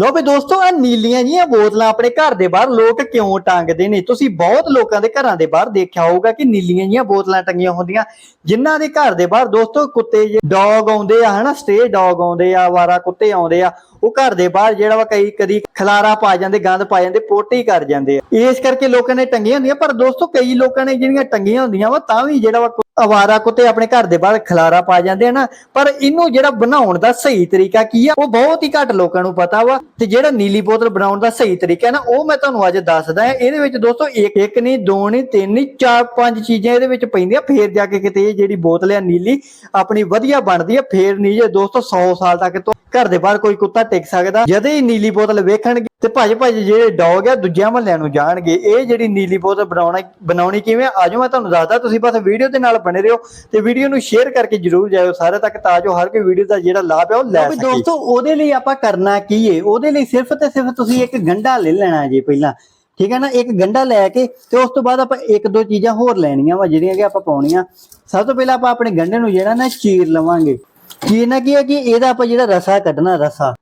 ਲੋ ਵੀ ਦੋਸਤੋ ਆ ਨੀਲੀਆਂ ਜੀਆਂ ਬੋਤਲਾਂ ਆਪਣੇ ਘਰ ਦੇ ਬਾਹਰ ਲੋਕ ਕਿਉਂ ਟੰਗਦੇ ਨੇ? ਤੁਸੀਂ ਬਹੁਤ ਲੋਕਾਂ ਦੇ ਘਰਾਂ ਦੇ ਬਾਹਰ ਦੇਖਿਆ ਹੋਊਗਾ ਕਿ ਨੀਲੀਆਂ ਜੀਆਂ ਬੋਤਲਾਂ ਟੰਗੀਆਂ ਹੁੰਦੀਆਂ। ਜਿਨ੍ਹਾਂ ਦੇ ਘਰ ਦੇ ਬਾਹਰ ਦੋਸਤੋ, ਕੁੱਤੇ ਡੌਗ ਆਉਂਦੇ ਆ, ਹਨਾ? ਸਟੇ ਡੌਗ ਆਉਂਦੇ ਆ ਵਾਰਾ ਕੁੱਤੇ ਆਉਂਦੇ ਆ, ਉਹ ਘਰ ਦੇ ਬਾਹਰ ਜਿਹੜਾ ਵਾ ਕਈ ਕਦੀ ਖਲਾਰਾ ਪਾ ਜਾਂਦੇ, ਗੰਦ ਪਾ ਜਾਂਦੇ, ਪੋਟੀ ਕਰ ਜਾਂਦੇ ਆ। ਇਸ ਕਰਕੇ ਲੋਕਾਂ ਨੇ ਟੰਗੀਆਂ ਹੁੰਦੀਆਂ, ਪਰ ਦੋਸਤੋ, ਕਈ ਲੋਕਾਂ ਨੇ ਜਿਹੜੀਆਂ ਟੰਗੀਆਂ ਹੁੰਦੀਆਂ ਵਾ, ਤਾਂ ਵੀ ਜਿਹੜਾ ਵਾ ਅਵਾਰਾ ਕੁੱਤੇ ਆਪਣੇ ਘਰ ਦੇ ਬਾਹਰ ਖਲਾਰਾ ਪਾ ਜਾਂਦੇ ਆ ਨਾ, ਪਰ ਇਹਨੂੰ ਜਿਹੜਾ ਬਣਾਉਣ ਦਾ ਸਹੀ ਤਰੀਕਾ ਕੀ ਆ, ਉਹ ਬਹੁਤ ਹੀ ਘੱਟ ਲੋਕਾਂ ਨੂੰ ਪਤਾ ਵਾ, ਤੇ ਜਿਹੜਾ ਨੀਲੀ ਬੋਤਲ ਬਣਾਉਣ ਦਾ ਸਹੀ ਤਰੀਕਾ ਨਾ, ਉਹ ਮੈਂ ਤੁਹਾਨੂੰ ਅੱਜ ਦੱਸਦਾ ਹਾਂ। ਇਹਦੇ ਵਿੱਚ ਦੋਸਤੋ, ਇੱਕ ਇੱਕ ਨਹੀਂ, ਦੋ ਨਹੀਂ, ਤਿੰਨ ਨਹੀਂ, ਚਾਰ, ਪੰਜ ਚੀਜ਼ਾਂ ਇਹਦੇ ਵਿੱਚ ਪੈਂਦੀਆਂ। ਫੇਰ ਜਾ ਕੇ ਕਿਤੇ ਇਹ ਜਿਹੜੀ ਬੋਤਲ ਆ ਨੀਲੀ, ਆਪਣੀ ਵਧੀਆ ਬਣਦੀ ਆ। ਫੇਰ ਨਹੀਂ ਜੇ ਦੋਸਤੋ 100 ਸਾਲ ਤੱਕ ਤੋਂ ਘਰ ਦੇ ਬਾਹਰ ਕੋਈ ਕੁੱਤਾ ਟਿਕ ਸਕਦਾ ਜਦ ਹੀ ਨੀਲੀ ਬੋਤਲ ਵੇਖਣਗੇ ਤੇ ਭੱਜ ਭੱਜ ਜਿਹੜੇ ਡੌਗ ਆ ਦੂਜਿਆਂ ਮਹੱਲਿਆਂ ਨੂੰ ਜਾਣਗੇ। ਇਹ ਜਿਹੜੀ ਨੀਲੀ ਬੋਤਲ ਬਣਾਉਣਾ ਬਣਾਉਣੀ ਕਿਵੇਂ ਆ? ਆਜੋ ਮੈਂ ਤੁਹਾਨੂੰ ਦੱਸਦਾ। ਤੁਸੀਂ ਬਸ ਵੀਡੀਓ ਦੇ ਨਾਲ ਬਣੇ ਰਹੋ ਤੇ ਵੀਡੀਓ ਨੂੰ ਸ਼ੇਅਰ ਕਰਕੇ ਜਰੂਰ ਜਾਇਓ ਸਾਰੇ ਤੱਕ ਤਾਂ ਜੋ ਹਰ ਕੋਈ ਵੀਡੀਓ ਦਾ ਜਿਹੜਾ ਲਾਭ ਹੈ ਉਹ ਲੈ ਸਕੇ। ਦੋਸਤੋ ਉਹਦੇ ਲਈ ਆਪਾਂ ਕਰਨਾ ਕੀ ਏ? ਉਹਦੇ ਲਈ ਸਿਰਫ ਤੇ ਸਿਰਫ ਤੁਸੀਂ ਇੱਕ ਗੰਢਾ ਲੈ ਲੈਣਾ ਜੀ ਪਹਿਲਾਂ। ਠੀਕ ਹੈ ਨਾ? ਇੱਕ ਗੰਢਾ ਲੈ ਕੇ ਤੇ ਉਸ ਤੋਂ ਬਾਅਦ ਆਪਾਂ ਇੱਕ ਦੋ ਚੀਜ਼ਾਂ ਹੋਰ ਲੈਣੀਆਂ ਵਾ ਜਿਹੜੀਆਂ ਕਿ ਆਪਾਂ ਪਾਉਣੀਆਂ। ਸਭ ਤੋਂ ਪਹਿਲਾਂ ਆਪਾਂ ਆਪਣੇ ਗੰਢੇ ਨੂੰ ਜਿਹੜਾ ਨਾ ਚੀਰ ਲਵਾਂਗੇ। ਚੀਰਨਾ ਕੀ ਹੈ ਕਿ ਇਹਦਾ ਆਪਾਂ ਜਿਹੜਾ ਰਸਾ ਕੱਢਣਾ, ਰਸਾ।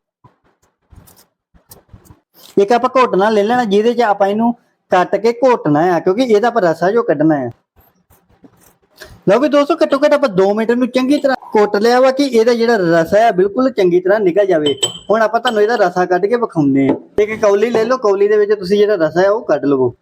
ਇੱਕ ਆਪਾਂ ਘੋਟਣਾ ਲੈ ਲੈਣਾ, ਜਿਹਦੇ 'ਚ ਆਪਾਂ ਇਹਨੂੰ ਕੱਟ ਕੇ ਘੋਟਣਾ ਆ, ਕਿਉਂਕਿ ਇਹਦਾ ਆਪਾਂ ਰਸਾ ਜੋ ਕੱਢਣਾ ਆ। ਲਓ ਵੀ ਦੋਸਤੋ ਘੱਟੋ ਘੱਟ ਆਪਾਂ 2 ਮਿੰਟ ਨੂੰ ਚੰਗੀ ਤਰ੍ਹਾਂ ਕੁੱਟ ਲਿਆ ਵਾ ਕਿ ਇਹਦਾ ਜਿਹੜਾ ਰਸਾ ਹੈ ਬਿਲਕੁਲ ਚੰਗੀ ਤਰ੍ਹਾਂ ਨਿਕਲ ਜਾਵੇ। ਹੁਣ ਆਪਾਂ ਤੁਹਾਨੂੰ ਇਹਦਾ ਰਸਾ ਕੱਢ ਕੇ ਵਿਖਾਉਂਦੇ ਆ। ਇੱਕ ਕੌਲੀ ਲੈ ਲਓ, ਕੌਲੀ ਦੇ ਵਿੱਚ ਤੁਸੀਂ ਜਿਹੜਾ ਰਸਾ ਹੈ ਉਹ ਕੱਢ ਲਵੋ।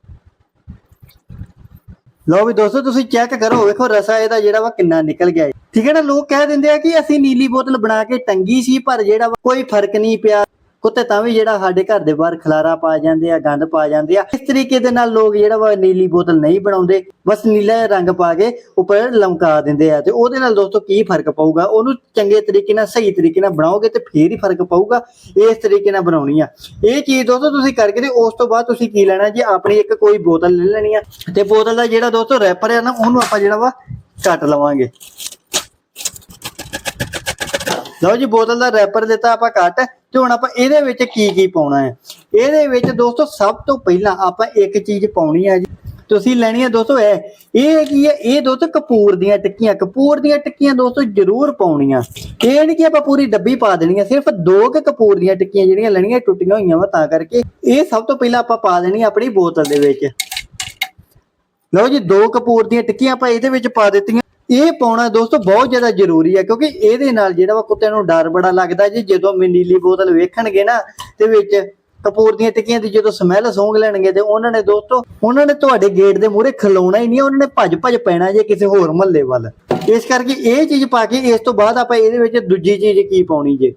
ਲਓ ਵੀ ਦੋਸਤੋ, ਤੁਸੀਂ ਚੈੱਕ ਕਰੋ, ਵੇਖੋ ਰਸਾ ਇਹਦਾ ਜਿਹੜਾ ਵਾ ਕਿੰਨਾ ਨਿਕਲ ਗਿਆ। ਠੀਕ ਹੈ ਨਾ, ਲੋਕ ਕਹਿ ਦਿੰਦੇ ਆ ਕਿ ਅਸੀਂ ਨੀਲੀ ਬੋਤਲ ਬਣਾ ਕੇ ਟੰਗੀ ਸੀ, ਪਰ ਜਿਹੜਾ ਵਾ ਕੋਈ ਫ਼ਰਕ ਨਹੀਂ ਪਿਆ। ਕੁੱਤੇ ਤਾਂ ਵੀ ਜਿਹੜਾ ਸਾਡੇ ਘਰ ਦੇ ਬਾਹਰ ਖਲਾਰਾ ਪਾ ਜਾਂਦੇ ਆ, ਗੰਦ ਪਾ ਜਾਂਦੇ ਆ। ਇਸ ਤਰੀਕੇ ਦੇ ਨਾਲ ਲੋਕ ਜਿਹੜਾ ਵਾ ਨੀਲੀ ਬੋਤਲ ਨਹੀਂ ਬਣਾਉਂਦੇ, ਬਸ ਨੀਲਾ ਰੰਗ ਪਾ ਕੇ ਉੱਪਰ ਲਮਕਾ ਦਿੰਦੇ ਆ। ਤੇ ਉਹਦੇ ਨਾਲ ਦੋਸਤੋ ਕੀ ਫ਼ਰਕ ਪਊਗਾ? ਉਹਨੂੰ ਚੰਗੇ ਤਰੀਕੇ ਨਾਲ, ਸਹੀ ਤਰੀਕੇ ਨਾਲ ਬਣਾਓਗੇ ਤੇ ਫੇਰ ਹੀ ਫ਼ਰਕ ਪਊਗਾ, ਇਸ ਤਰੀਕੇ ਨਾਲ ਬਣਾਉਣੀ ਆ। ਇਹ ਚੀਜ਼ ਦੋਸਤੋ ਤੁਸੀਂ ਕਰਕੇ ਤੇ ਉਸ ਤੋਂ ਬਾਅਦ ਤੁਸੀਂ ਕੀ ਲੈਣਾ? ਜੀ ਆਪਣੀ ਇੱਕ ਕੋਈ ਬੋਤਲ ਲੈ ਲੈਣੀ ਆ। ਤੇ ਬੋਤਲ ਦਾ ਜਿਹੜਾ ਦੋਸਤੋ ਰੈਪਰ ਆ ਨਾ, ਉਹਨੂੰ ਆਪਾਂ ਜਿਹੜਾ ਵਾ ਕੱਟ ਲਵਾਂਗੇ। ਲਓ ਜੀ, ਬੋਤਲ ਦਾ ਰੈਪਰ ਦਿੱਤਾ ਆਪਾਂ ਕੱਟ ਤੇ ਹੁਣ ਆਪਾਂ ਇਹਦੇ ਵਿੱਚ ਕੀ ਕੀ ਪਾਉਣਾ ਹੈ? ਇਹਦੇ ਵਿੱਚ ਦੋਸਤੋ, ਸਭ ਤੋਂ ਪਹਿਲਾਂ ਆਪਾਂ ਇੱਕ ਚੀਜ਼ ਪਾਉਣੀ ਹੈ ਜੀ। ਤੁਸੀਂ ਲੈਣੀ ਹੈ ਦੋਸਤੋ ਇਹ ਇਹ ਕੀ ਹੈ, ਇਹ ਦੋਸਤੋ ਕਪੂਰ ਦੀਆਂ ਟਿੱਕੀਆਂ। ਕਪੂਰ ਦੀਆਂ ਟਿੱਕੀਆਂ ਦੋਸਤੋ ਜ਼ਰੂਰ ਪਾਉਣੀਆਂ। ਇਹ ਨਹੀਂ ਕਿ ਆਪਾਂ ਪੂਰੀ ਡੱਬੀ ਪਾ ਦੇਣੀ ਹੈ, ਸਿਰਫ ਦੋ ਕੁ ਕਪੂਰ ਦੀਆਂ ਟਿੱਕੀਆਂ ਜਿਹੜੀਆਂ ਲੈਣੀਆਂ ਟੁੱਟੀਆਂ ਹੋਈਆਂ ਵਾ ਤਾਂ ਕਰਕੇ। ਇਹ ਸਭ ਤੋਂ ਪਹਿਲਾਂ ਆਪਾਂ ਪਾ ਦੇਣੀ ਹੈ ਆਪਣੀ ਬੋਤਲ ਦੇ ਵਿੱਚ। ਲਓ ਜੀ, ਦੋ ਕਪੂਰ ਦੀਆਂ ਟਿੱਕੀਆਂ ਆਪਾਂ ਇਹਦੇ ਵਿੱਚ ਪਾ ਦਿੱਤੀਆਂ। ਇਹ ਪਾਉਣਾ ਦੋਸਤੋ ਬਹੁਤ ਜ਼ਿਆਦਾ ਜ਼ਰੂਰੀ ਹੈ, ਕਿਉਂਕਿ ਇਹਦੇ ਨਾਲ ਜਿਹੜਾ ਵਾ ਕੁੱਤੇ ਨੂੰ ਡਰ ਬੜਾ ਲੱਗਦਾ ਜੀ, ਜਦੋਂ ਮੈਂ ਨੀਲੀ ਬੋਤਲ ਵੇਖਣਗੇ ਨਾ, ਤੇ ਵਿੱਚ ਕਪੂਰ ਦੀਆਂ ਟਿੱਕੀਆਂ ਦੀ ਜਦੋਂ ਸਮੈਲ ਸੌਂਗ ਲੈਣਗੇ, ਤੇ ਉਹਨਾਂ ਨੇ ਦੋਸਤੋ, ਉਹਨਾਂ ਨੇ ਤੁਹਾਡੇ ਗੇਟ ਦੇ ਮੂਹਰੇ ਖਲੋਣਾ ਹੀ ਨਹੀਂ, ਉਹਨਾਂ ਨੇ ਭੱਜ ਭੱਜ ਪੈਣਾ ਜੇ ਕਿਸੇ ਹੋਰ ਮਹੱਲੇ ਵੱਲ। ਇਸ ਕਰਕੇ ਇਹ ਚੀਜ਼ ਪਾ ਕੇ ਇਸ ਤੋਂ ਬਾਅਦ ਆਪਾਂ ਇਹਦੇ ਵਿੱਚ ਦੂਜੀ ਚੀਜ਼ ਕੀ ਪਾਉਣੀ ਜੇ?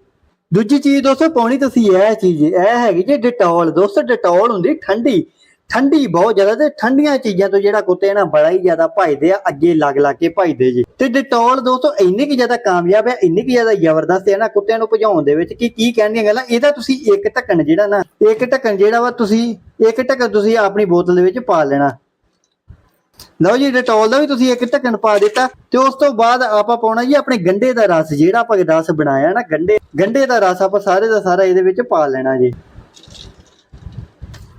ਦੂਜੀ ਚੀਜ਼ ਦੋਸਤੋ ਪਾਉਣੀ ਤੁਸੀਂ ਇਹ ਚੀਜ਼, ਇਹ ਹੈਗੀ ਜੇ ਡਿਟੋਲ ਦੋਸਤੋ ਡਿਟੋਲ ਹੁੰਦੀ, ਠੰਡੀ। ਠੰਡੀ ਬਹੁਤ ਜ਼ਿਆਦਾ ਤੇ ਠੰਡੀਆਂ ਚੀਜ਼ਾਂ ਤੋਂ ਜਿਹੜਾ ਕੁੱਤੇ ਨਾ ਬੜਾ ਹੀ ਜ਼ਿਆਦਾ ਭਜਦੇ ਆ, ਅੱਗੇ ਲੱਗ ਲੱਗ ਕੇ ਭਜਦੇ ਜੀ। ਤੇ ਡਿਟੋਲ ਦੋਸਤੋ, ਇੰਨੀ ਕਿ ਜ਼ਿਆਦਾ ਕਾਮਯਾਬ ਹੈ ਇੰਨੀ ਕਿ ਜ਼ਿਆਦਾ ਜ਼ਬਰਦਸਤ ਹੈ ਨਾ ਕੁੱਤਿਆਂ ਨੂੰ ਭਜਾਉਣ ਦੇ ਵਿੱਚ ਕਿ ਕੀ ਕਹਿਣ ਦੀਆਂ ਗੱਲਾਂ, ਇਹਦਾ ਤੁਸੀਂ ਇੱਕ ਢੱਕਣ ਜਿਹੜਾ ਨਾ, ਇੱਕ ਢੱਕਣ ਜਿਹੜਾ ਵਾ ਤੁਸੀਂ, ਇੱਕ ਢੱਕਣ ਤੁਸੀਂ ਆਪਣੀ ਬੋਤਲ ਦੇ ਵਿੱਚ ਪਾ ਲੈਣਾ। ਲਓ ਜੀ, ਡਿਟੋਲ ਦਾ ਵੀ ਤੁਸੀਂ ਇੱਕ ਢੱਕਣ ਪਾ ਦਿੱਤਾ ਤੇ ਉਸ ਤੋਂ ਬਾਅਦ ਆਪਾਂ ਪਾਉਣਾ ਜੀ ਆਪਣੇ ਗੰਡੇ ਦਾ ਰਸ, ਜਿਹੜਾ ਆਪਾਂ ਰਸ ਬਣਾਇਆ ਨਾ, ਗੰਡੇ ਗੰਡੇ ਦਾ ਰਸ ਆਪਾਂ ਸਾਰੇ ਦਾ ਸਾਰਾ ਇਹਦੇ ਵਿੱਚ ਪਾ ਲੈਣਾ ਜੀ।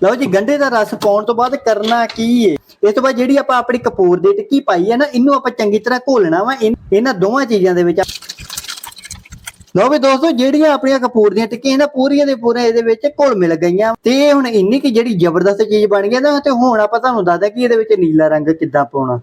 ਲਓ ਜੀ, ਗੰਢੇ ਦਾ ਰਸ ਪਾਉਣ ਤੋਂ ਬਾਅਦ ਕਰਨਾ ਕੀ ਏ? ਇਸ ਤੋਂ ਬਾਅਦ ਜਿਹੜੀ ਆਪਾਂ ਆਪਣੀ ਕਪੂਰ ਦੀ ਟਿੱਕੀ ਪਾਈ ਹੈ ਨਾ, ਇਹਨੂੰ ਆਪਾਂ ਚੰਗੀ ਤਰ੍ਹਾਂ ਘੋਲਣਾ ਵਾ, ਇਨ- ਇਹਨਾਂ ਦੋਵਾਂ ਚੀਜ਼ਾਂ ਦੇ ਵਿੱਚ ਲਓ ਵੀ ਦੋਸਤੋ, ਜਿਹੜੀਆਂ ਆਪਣੀਆਂ ਕਪੂਰ ਦੀਆਂ ਟਿੱਕੀਆਂ ਨਾ, ਪੂਰੀਆਂ ਦੇ ਪੂਰੇ ਇਹਦੇ ਵਿੱਚ ਘੁਲ ਮਿਲ ਗਈਆਂ। ਤੇ ਇਹ ਹੁਣ ਇੰਨੀ ਕਿ ਜਿਹੜੀ ਜ਼ਬਰਦਸਤ ਚੀਜ਼ ਬਣ ਗਈ ਨਾ, ਤੇ ਹੁਣ ਆਪਾਂ ਤੁਹਾਨੂੰ ਦੱਸਦਾ ਕਿ ਇਹਦੇ ਵਿੱਚ ਨੀਲਾ ਰੰਗ ਕਿੱਦਾਂ ਪਾਉਣਾ।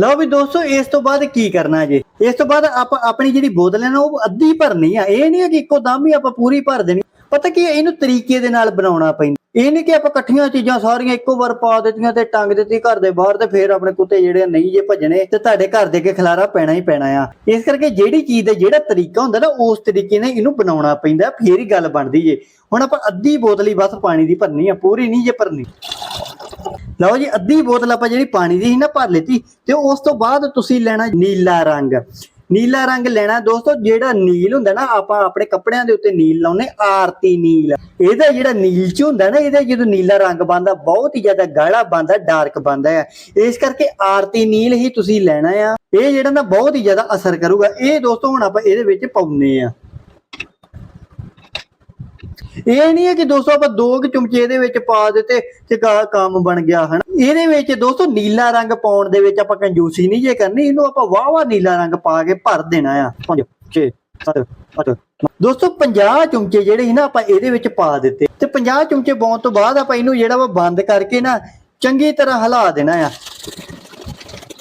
ਲਓ ਵੀ ਦੋਸਤੋ, ਇਸ ਤੋਂ ਬਾਅਦ ਕੀ ਕਰਨਾ ਜੇ? ਇਸ ਤੋਂ ਬਾਅਦ ਆਪਾਂ, ਆਪਣੀ ਜਿਹੜੀ ਬੋਤਲ ਹੈ ਨਾ, ਉਹ ਅੱਧੀ ਭਰਨੀ ਆ। ਇਹ ਨਹੀਂ ਹੈ ਕਿ ਇੱਕੋ ਦਮ ਹੀ ਆਪਾਂ ਪੂਰੀ ਭਰ ਦੇਣੀ। ਪਤਾ ਕੀ ਇਹਨੂੰ ਤਰੀਕੇ ਦੇ ਨਾਲ ਬਣਾਉਣਾ ਪੈਂਦਾ। ਇਹ ਨਹੀਂ ਕਿ ਆਪਾਂ ਇਕੱਠੀਆਂ ਚੀਜ਼ਾਂ ਸਾਰੀਆਂ ਇੱਕੋ ਵਾਰ ਪਾ ਦਿੱਤੀਆਂ ਤੇ ਟੰਗ ਦਿੱਤੀ ਘਰ ਦੇ ਬਾਹਰ ਤੇ ਫੇਰ ਆਪਣੇ ਕੁੱਤੇ ਜਿਹੜੇ ਨਹੀਂ ਜੇ ਭੱਜਣੇ ਤੇ ਤੁਹਾਡੇ ਘਰ ਦੇ ਕੇ ਖਲਾਰਾ ਪੈਣਾ ਹੀ ਪੈਣਾ ਆ। ਇਸ ਕਰਕੇ ਜਿਹੜੀ ਚੀਜ਼ ਦਾ ਜਿਹੜਾ ਤਰੀਕਾ ਹੁੰਦਾ ਨਾ, ਉਸ ਤਰੀਕੇ ਨਾਲ ਇਹਨੂੰ ਬਣਾਉਣਾ ਪੈਂਦਾ, ਫੇਰ ਹੀ ਗੱਲ ਬਣਦੀ ਜੇ। ਹੁਣ ਆਪਾਂ ਅੱਧੀ ਬੋਤਲ ਹੀ ਬਸ ਪਾਣੀ ਦੀ ਭਰਨੀ ਆ, ਪੂਰੀ ਨਹੀਂ ਜੇ ਭਰਨੀ। ਲਓ ਜੀ, ਅੱਧੀ ਬੋਤਲ ਆਪਾਂ ਜਿਹੜੀ ਪਾਣੀ ਦੀ ਸੀ ਨਾ ਭਰ ਲਿੱਤੀ ਤੇ ਉਸ ਤੋਂ ਬਾਅਦ ਤੁਸੀਂ ਲੈਣਾ ਨੀਲਾ ਰੰਗ। ਨੀਲਾ ਰੰਗ ਲੈਣਾ ਦੋਸਤੋ, ਜਿਹੜਾ ਨੀਲ ਹੁੰਦਾ ਨਾ, ਆਪਾਂ ਆਪਣੇ ਕੱਪੜਿਆਂ ਦੇ ਉੱਤੇ ਨੀਲ ਲਾਉਨੇ ਆਰਤੀ ਨੀਲ। ਇਹਦਾ ਜਿਹੜਾ ਨੀਲ ਚ ਹੁੰਦਾ ਨਾ, ਇਹਦਾ ਜਦੋਂ ਨੀਲਾ ਰੰਗ ਬੰਦਾ ਬਹੁਤ ਹੀ ਜ਼ਿਆਦਾ ਗਾੜਾ ਬੰਦਾ ਡਾਰਕ ਬੰਦਾ ਹੈ। ਇਸ ਕਰਕੇ ਆਰਤੀ ਨੀਲ ਹੀ ਤੁਸੀਂ ਲੈਣਾ ਆ। ਇਹ ਜਿਹੜਾ ਨਾ ਬਹੁਤ ਹੀ ਜ਼ਿਆਦਾ ਅਸਰ ਕਰੂਗਾ। ਇਹ ਦੋਸਤੋ, ਹੁਣ ਆਪਾਂ ਇਹਦੇ ਵਿੱਚ ਪਾਉਨੇ ਆ ਇਹ ਨਹੀਂ ਹੈ ਕਿ ਦੋਸਤੋ ਆਪਾਂ ਦੋ ਕੁ ਚਮਚੇ ਦੇ ਵਿੱਚ ਪਾ ਦਿੱਤੇ ਤੇ ਕੰਮ ਬਣ ਗਿਆ, ਹਨ? ਇਹਦੇ ਵਿੱਚ ਦੋਸਤੋ ਨੀਲਾ ਰੰਗ ਪਾਉਣ ਦੇ ਵਿੱਚ ਆਪਾਂ ਕੰਜੂਸੀ ਨਹੀਂ ਜੇ ਕਰਨੀ, ਇਹਨੂੰ ਆਪਾਂ ਵਾਹ ਵਾਹ ਨੀਲਾ ਰੰਗ ਪਾ ਕੇ ਭਰ ਦੇਣਾ ਆ। 5 6 ਦੋਸਤੋ 50 ਚਮਚੇ ਜਿਹੜੇ ਸੀ ਨਾ ਆਪਾਂ ਇਹਦੇ ਵਿੱਚ ਪਾ ਦਿੱਤੇ। ਤੇ 50 ਚਮਚੇ ਪਾਉਣ ਤੋਂ ਬਾਅਦ ਆਪਾਂ ਇਹਨੂੰ ਜਿਹੜਾ ਵਾ ਬੰਦ ਕਰਕੇ ਨਾ ਚੰਗੀ ਤਰ੍ਹਾਂ ਹਿਲਾ ਦੇਣਾ ਆ।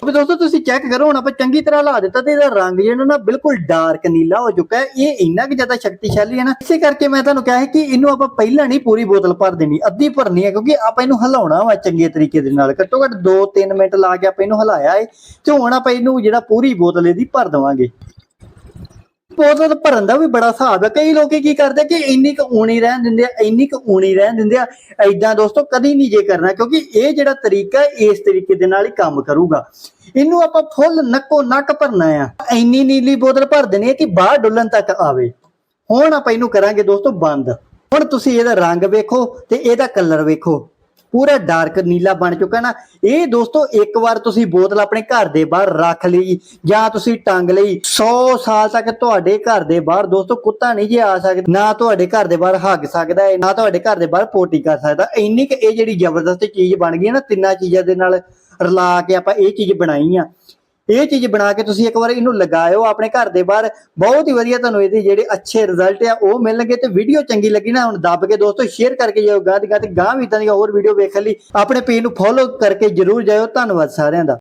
ਵੀ ਦੋਸਤੋ ਤੁਸੀਂ ਚੈੱਕ ਕਰੋ, ਹੁਣ ਆਪਾਂ ਚੰਗੀ ਤਰ੍ਹਾਂ ਹਿਲਾ ਦਿੱਤਾ ਤੇ ਇਹਦਾ ਰੰਗ ਜਿਹੜਾ ਨਾ ਬਿਲਕੁਲ ਡਾਰਕ ਨੀਲਾ ਹੋ ਚੁੱਕਾ ਹੈ। ਇਹ ਇੰਨਾ ਕਿ ਜ਼ਿਆਦਾ ਸ਼ਕਤੀਸ਼ਾਲੀ ਹੈ ਨਾ, ਇਸੇ ਕਰਕੇ ਮੈਂ ਤੁਹਾਨੂੰ ਕਿਹਾ ਹੈ ਕਿ ਇਹਨੂੰ ਆਪਾਂ ਪਹਿਲਾਂ ਨਹੀਂ ਪੂਰੀ ਬੋਤਲ ਭਰ ਦੇਣੀ, ਅੱਧੀ ਭਰਨੀ ਹੈ, ਕਿਉਂਕਿ ਆਪਾਂ ਇਹਨੂੰ ਹਿਲਾਉਣਾ ਵਾ ਚੰਗੇ ਤਰੀਕੇ ਦੇ ਨਾਲ। ਘੱਟੋ ਘੱਟ 2-3 ਮਿੰਟ ਲਾ ਕੇ ਆਪਾਂ ਇਹਨੂੰ ਹਿਲਾਇਆ ਏ, ਤੇ ਹੁਣ ਆਪਾਂ ਇਹਨੂੰ ਜਿਹੜਾ ਪੂਰੀ ਬੋਤਲ ਇਹਦੀ ਭਰ ਦੇਵਾਂਗੇ। ਬੋਤਲ ਭਰਨ ਦਾ ਵੀ ਬੜਾ ਹਿਸਾਬ ਹੈ। ਕਈ ਲੋਕੀ ਕੀ ਕਰਦੇ ਕਿ ਇੰਨੀ ਕੁ ਊਣੀ ਰਹਿਣ ਦਿੰਦੇ ਆ, ਇੰਨੀ ਕੁ ਊਣੀ ਰਹਿਣ ਦਿੰਦੇ ਆ। ਐਦਾਂ ਦੋਸਤੋ ਕਦੀ ਨਹੀਂ ਜੇ ਕਰਨਾ, ਕਿਉਂਕਿ ਇਹ ਜਿਹੜਾ ਤਰੀਕਾ ਇਸ ਤਰੀਕੇ ਦੇ ਨਾਲ ਹੀ ਕੰਮ ਕਰੂਗਾ। ਇਹਨੂੰ ਆਪਾਂ ਫੁੱਲ ਨੱਕੋ ਨੱਕ ਭਰਨਾ ਆ। ਇੰਨੀ ਨੀਲੀ ਬੋਤਲ ਭਰ ਦੇਣੀ ਹੈ ਕਿ ਬਾਹਰ ਡੁੱਲਣ ਤੱਕ ਆਵੇ। ਹੁਣ ਆਪਾਂ ਇਹਨੂੰ ਕਰਾਂਗੇ ਦੋਸਤੋ ਬੰਦ। ਹੁਣ ਤੁਸੀਂ ਇਹਦਾ ਰੰਗ ਵੇਖੋ ਤੇ ਇਹਦਾ ਕਲਰ ਵੇਖੋ। ਪੂਰਾ ਡਾਰਕ ਨੀਲਾ ਬਣ ਚੁੱਕਾ ਨਾ। ਇਹ ਦੋਸਤੋ, ਇੱਕ ਵਾਰ ਤੁਸੀਂ ਬੋਤਲ ਆਪਣੇ ਘਰ ਦੇ ਬਾਹਰ ਰੱਖ ਲਈ ਜਾਂ ਤੁਸੀਂ ਟੰਗ ਲਈ। 100 ਸਾਲ ਤੱਕ ਤੁਹਾਡੇ ਘਰ ਦੇ ਬਾਹਰ ਦੋਸਤੋ, ਕੁੱਤਾ ਨਹੀਂ ਜੇ ਆ ਸਕਦਾ, ਨਾ ਤੁਹਾਡੇ ਘਰ ਦੇ ਬਾਹਰ ਹੱਗ ਸਕਦਾ ਹੈ ਨਾ ਤੁਹਾਡੇ ਘਰ ਦੇ ਬਾਹਰ ਪੋਟੀ ਕਰ ਸਕਦਾ। ਇੰਨੀ ਕਿ ਇਹ ਜਿਹੜੀ ਜ਼ਬਰਦਸਤ ਚੀਜ਼ ਬਣ ਗਈ ਨਾ, ਤਿੰਨਾਂ ਚੀਜ਼ਾਂ ਦੇ ਨਾਲ ਰਲਾ ਕੇ ਆਪਾਂ ਇਹ ਚੀਜ਼ ਬਣਾਈ ਆ। ਇਹ ਚੀਜ਼ ਬਣਾ ਕੇ ਤੁਸੀਂ ਇੱਕ ਵਾਰ ਇਹਨੂੰ ਲਗਾਇਓ ਆਪਣੇ ਘਰ ਦੇ ਬਾਹਰ। ਬਹੁਤ ਹੀ ਵਧੀਆ ਤੁਹਾਨੂੰ ਇਹਦੇ ਜਿਹੜੇ ਅੱਛੇ ਰਿਜ਼ਲਟ ਆ, ਉਹ ਮਿਲਣਗੇ ਤੇ ਵੀਡੀਓ ਚੰਗੀ ਲੱਗੀ ਨਾ, ਹੁਣ ਦੱਬ ਕੇ ਦੋਸਤੋ ਸ਼ੇਅਰ ਕਰਕੇ ਜਾਓ ਗਾਂ ਦੀ ਗਾਂ ਗਾਂ ਵੀ ਇਦਾਂ ਦੀਆਂ ਹੋਰ ਵੀਡੀਓ ਵੇਖਣ ਲਈ ਆਪਣੇ ਪੇਜ ਨੂੰ ਫੋਲੋ ਕਰਕੇ ਜਰੂਰ ਜਾਇਓ। ਧੰਨਵਾਦ ਸਾਰਿਆਂ ਦਾ।